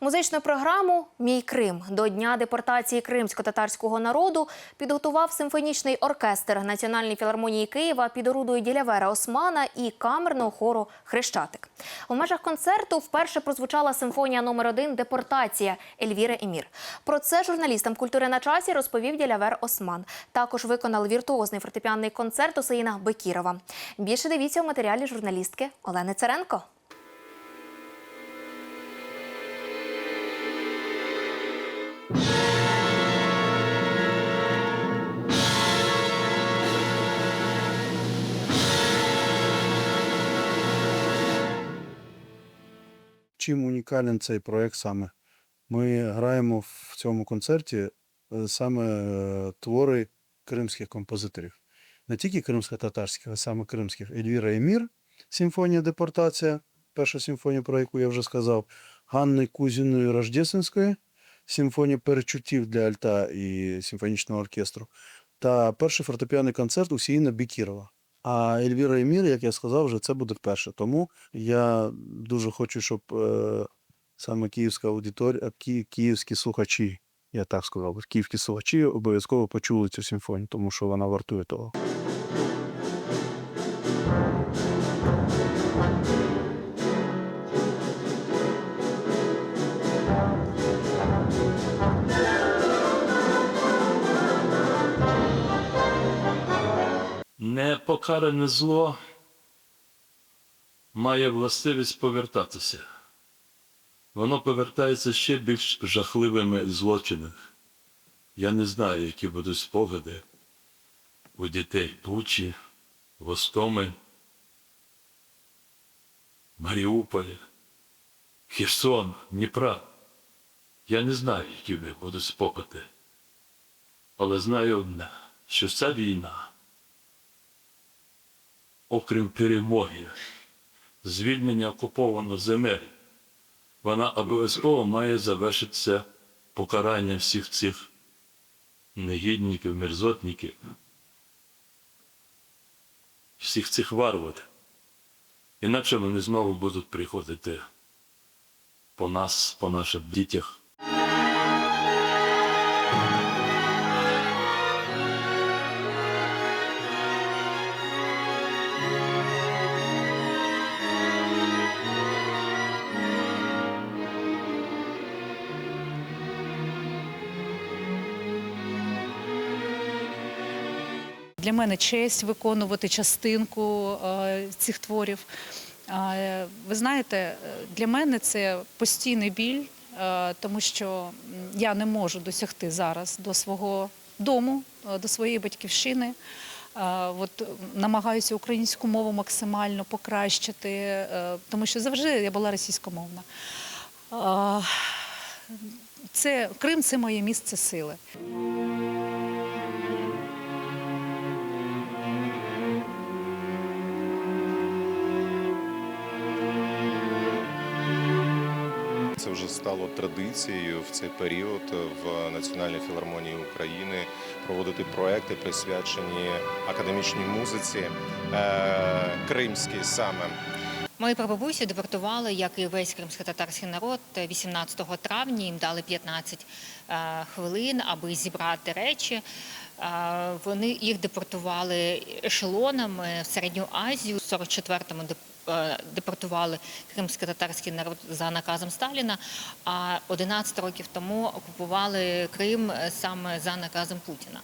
Музичну програму Мій Крим до дня депортації кримсько-татарського народу підготував симфонічний оркестр Національної філармонії Києва під орудою Ділявера Османа і камерного хору Хрещатик. У межах концерту вперше прозвучала симфонія номер 1 Депортація Ельвіри Емір. Про це журналістам культури на часі розповів Ділявер Осман. Також виконали віртуозний фортепіанний концерт Усеїна Бекірова. Більше дивіться у матеріалі журналістки Олени Царенко. Чим унікален цей проект саме? Ми граємо в цьому концерті е, саме е, твори кримських композиторів. Не тільки кримсько-татарських, а саме кримських. Ельвіра Емір, симфонія Депортація, перша симфонія, про яку я вже сказав, Ганни Кузіної Рождественської, симфонія перечуттів для альта і симфонічного оркестру, та перший фортепіаний концерт Усіїна Бікірова. А Ельвіра Емір, як я сказав, вже це буде вперше. Тому я дуже хочу, щоб е, саме київська аудиторія, ки, київські слухачі, я так сказав, київські слухачі обов'язково почули цю симфонію, тому що вона вартує того. Непокаране зло має властивість повертатися. Воно повертається ще більш жахливими злочинами. Я не знаю, які будуть спогади у дітей Бучі, Востоми, Маріуполі, Херсон, Дніпра. Я не знаю, які будуть спогади. Але знаю одне, що ця війна окрім перемоги, звільнення окупованих земель, вона обов'язково має завершитися покаранням всіх цих негідників, мерзотників, всіх цих варварів. Інакше вони знову будуть приходити по нас, по наших дітях. Для мене честь виконувати частинку е, цих творів. Ви знаєте, для мене це постійний біль, е, тому що я не можу досягти зараз до свого дому, е, до своєї батьківщини. От намагаюся українську мову максимально покращити, тому що завжди я була російськомовна. Це Крим це моє місце сили. Це вже стало традицією в цей період в Національній філармонії України проводити проекти, присвячені академічній музиці, е, кримській саме. Мої прабабусі депортували, як і весь кримсько-татарський народ, 18 травня. Їм дали 15 е, хвилин, аби зібрати речі. Е, Вони їх депортували ешелонами в Середню Азію. У 44-му деп- е, Е, депортували кримсько-татарський народ за наказом Сталіна, а 11 років тому окупували Крим е, саме за наказом Путіна.